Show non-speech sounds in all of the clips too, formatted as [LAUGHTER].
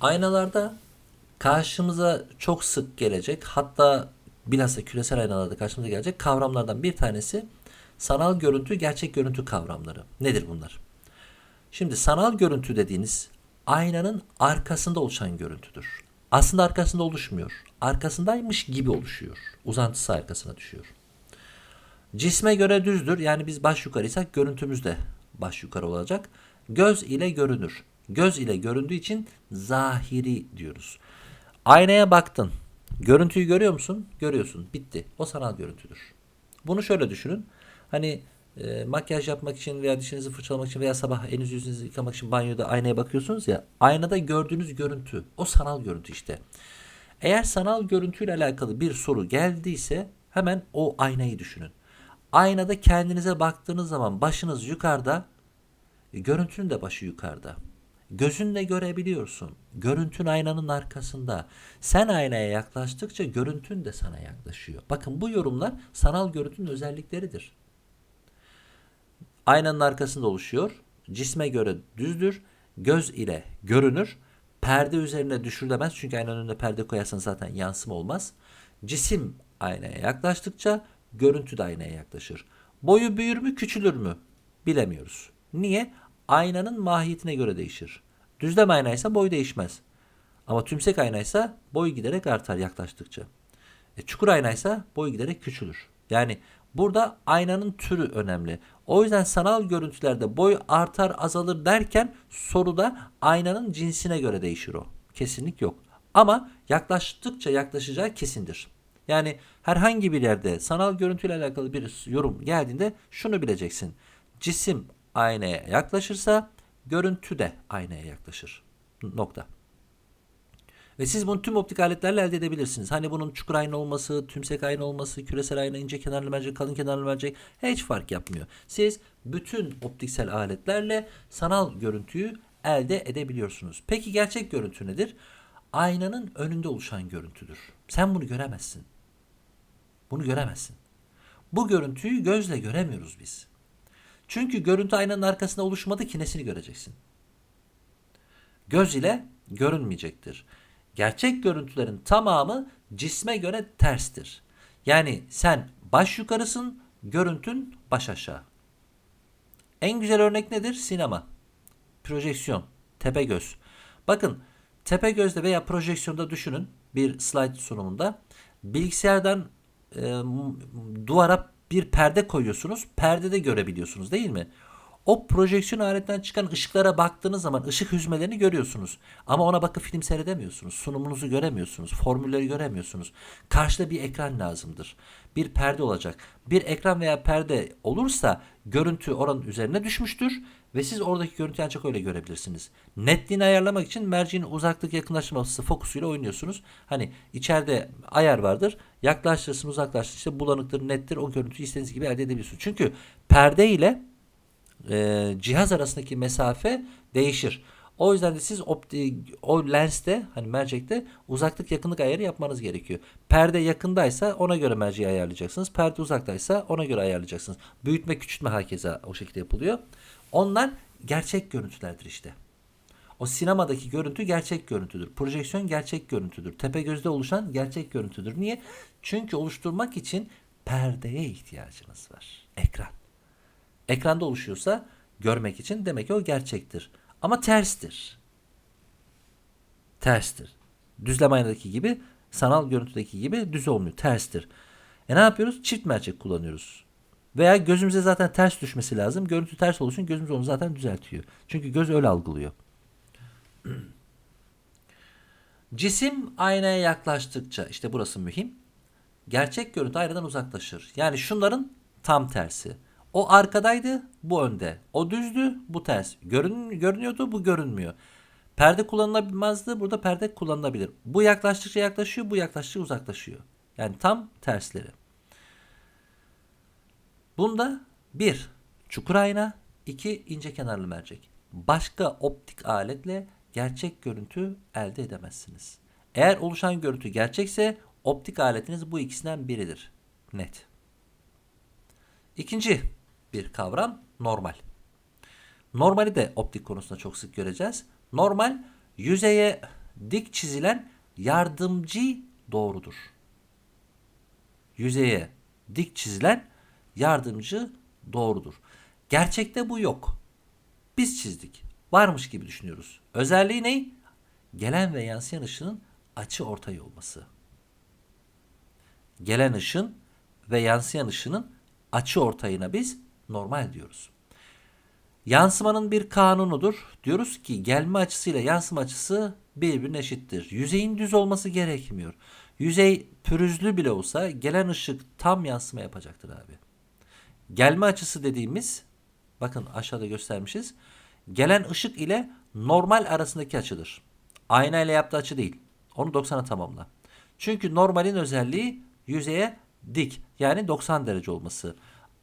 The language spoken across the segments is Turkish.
Aynalarda karşımıza çok sık gelecek hatta bilhassa küresel aynalarda karşımıza gelecek kavramlardan bir tanesi sanal görüntü, gerçek görüntü kavramları. Nedir bunlar? Şimdi sanal görüntü dediğiniz aynanın arkasında oluşan görüntüdür. Aslında arkasında oluşmuyor. Arkasındaymış gibi oluşuyor. Uzantısı arkasına düşüyor. Cisme göre düzdür. Yani biz baş yukarıysak görüntümüz de baş yukarı olacak. Göz ile görünür. Göz ile göründüğü için zahiri diyoruz. Aynaya baktın. Görüntüyü görüyor musun? Görüyorsun. Bitti. O sanal görüntüdür. Bunu şöyle düşünün. Hani e, makyaj yapmak için veya dişinizi fırçalamak için veya sabah elinizi yüzünüzü yıkamak için banyoda aynaya bakıyorsunuz ya. Aynada gördüğünüz görüntü. O sanal görüntü işte. Eğer sanal görüntüyle alakalı bir soru geldiyse hemen o aynayı düşünün. Aynada kendinize baktığınız zaman başınız yukarıda, e, görüntünün de başı yukarıda. Gözünle görebiliyorsun. Görüntün aynanın arkasında. Sen aynaya yaklaştıkça görüntün de sana yaklaşıyor. Bakın bu yorumlar sanal görüntünün özellikleridir. Aynanın arkasında oluşuyor. Cisme göre düzdür. Göz ile görünür. Perde üzerine düşürülemez. Çünkü aynanın önüne perde koyarsan zaten yansıma olmaz. Cisim aynaya yaklaştıkça görüntü de aynaya yaklaşır. Boyu büyür mü küçülür mü? Bilemiyoruz. Niye? Aynanın mahiyetine göre değişir. Düzlem aynaysa boy değişmez. Ama tümsek aynaysa boy giderek artar yaklaştıkça. E, çukur aynaysa boy giderek küçülür. Yani burada aynanın türü önemli. O yüzden sanal görüntülerde boy artar azalır derken soruda aynanın cinsine göre değişir o. Kesinlik yok. Ama yaklaştıkça yaklaşacağı kesindir. Yani herhangi bir yerde sanal görüntüyle alakalı bir yorum geldiğinde şunu bileceksin. Cisim aynaya yaklaşırsa görüntü de aynaya yaklaşır. Nokta. Ve siz bunu tüm optik aletlerle elde edebilirsiniz. Hani bunun çukur ayna olması, tümsek ayna olması, küresel ayna, ince kenarlı mercek, kalın kenarlı mercek hiç fark yapmıyor. Siz bütün optiksel aletlerle sanal görüntüyü elde edebiliyorsunuz. Peki gerçek görüntü nedir? Aynanın önünde oluşan görüntüdür. Sen bunu göremezsin. Bunu göremezsin. Bu görüntüyü gözle göremiyoruz biz. Çünkü görüntü aynanın arkasında oluşmadı ki nesini göreceksin? Göz ile görünmeyecektir. Gerçek görüntülerin tamamı cisme göre terstir. Yani sen baş yukarısın, görüntün baş aşağı. En güzel örnek nedir? Sinema. Projeksiyon, tepe göz. Bakın tepe gözde veya projeksiyonda düşünün bir slide sunumunda bilgisayardan e, duvara bir perde koyuyorsunuz. Perdede görebiliyorsunuz değil mi? O projeksiyon aletinden çıkan ışıklara baktığınız zaman ışık hüzmelerini görüyorsunuz. Ama ona bakıp film seyredemiyorsunuz. Sunumunuzu göremiyorsunuz. Formülleri göremiyorsunuz. Karşıda bir ekran lazımdır. Bir perde olacak. Bir ekran veya perde olursa görüntü oranın üzerine düşmüştür ve siz oradaki görüntüyü ancak öyle görebilirsiniz. Netliğini ayarlamak için merceğin uzaklık yakınlaştırması fokusuyla oynuyorsunuz. Hani içeride ayar vardır. Yaklaştırırsın uzaklaştırırsın işte bulanıktır nettir o görüntüyü istediğiniz gibi elde edebiliyorsunuz. Çünkü perde ile e, cihaz arasındaki mesafe değişir. O yüzden de siz opti, o lenste hani mercekte uzaklık yakınlık ayarı yapmanız gerekiyor. Perde yakındaysa ona göre merceği ayarlayacaksınız. Perde uzaktaysa ona göre ayarlayacaksınız. Büyütme küçültme herkese o şekilde yapılıyor. Onlar gerçek görüntülerdir işte. O sinemadaki görüntü gerçek görüntüdür. Projeksiyon gerçek görüntüdür. Tepe gözde oluşan gerçek görüntüdür. Niye? Çünkü oluşturmak için perdeye ihtiyacınız var. Ekran. Ekranda oluşuyorsa görmek için demek ki o gerçektir. Ama terstir. Terstir. Düzlem aynadaki gibi sanal görüntüdeki gibi düz olmuyor. Terstir. E ne yapıyoruz? Çift mercek kullanıyoruz. Veya gözümüze zaten ters düşmesi lazım. Görüntü ters oluşun gözümüz onu zaten düzeltiyor. Çünkü göz öyle algılıyor. [CLEARS THROAT] Cisim aynaya yaklaştıkça işte burası mühim. Gerçek görüntü aynadan uzaklaşır. Yani şunların tam tersi. O arkadaydı, bu önde. O düzdü, bu ters. Görün, görünüyordu, bu görünmüyor. Perde kullanılamazdı, burada perde kullanılabilir. Bu yaklaştıkça yaklaşıyor, bu yaklaştıkça uzaklaşıyor. Yani tam tersleri. Bunda bir çukur ayna, iki ince kenarlı mercek. Başka optik aletle gerçek görüntü elde edemezsiniz. Eğer oluşan görüntü gerçekse optik aletiniz bu ikisinden biridir. Net. İkinci bir kavram normal. Normali de optik konusunda çok sık göreceğiz. Normal yüzeye dik çizilen yardımcı doğrudur. Yüzeye dik çizilen yardımcı doğrudur. Gerçekte bu yok. Biz çizdik. Varmış gibi düşünüyoruz. Özelliği ne? Gelen ve yansıyan ışının açı ortay olması. Gelen ışın ve yansıyan ışının açı ortayına biz normal diyoruz. Yansımanın bir kanunudur. Diyoruz ki gelme açısıyla yansıma açısı birbirine eşittir. Yüzeyin düz olması gerekmiyor. Yüzey pürüzlü bile olsa gelen ışık tam yansıma yapacaktır abi. Gelme açısı dediğimiz bakın aşağıda göstermişiz. Gelen ışık ile normal arasındaki açıdır. Ayna ile yaptığı açı değil. Onu 90'a tamamla. Çünkü normalin özelliği yüzeye dik yani 90 derece olması.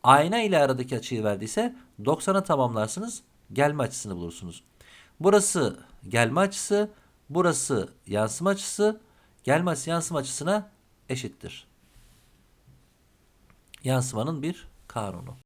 Ayna ile aradaki açıyı verdiyse 90'a tamamlarsınız. Gelme açısını bulursunuz. Burası gelme açısı, burası yansıma açısı. Gelme açısı yansıma açısına eşittir. Yansımanın bir kanunu.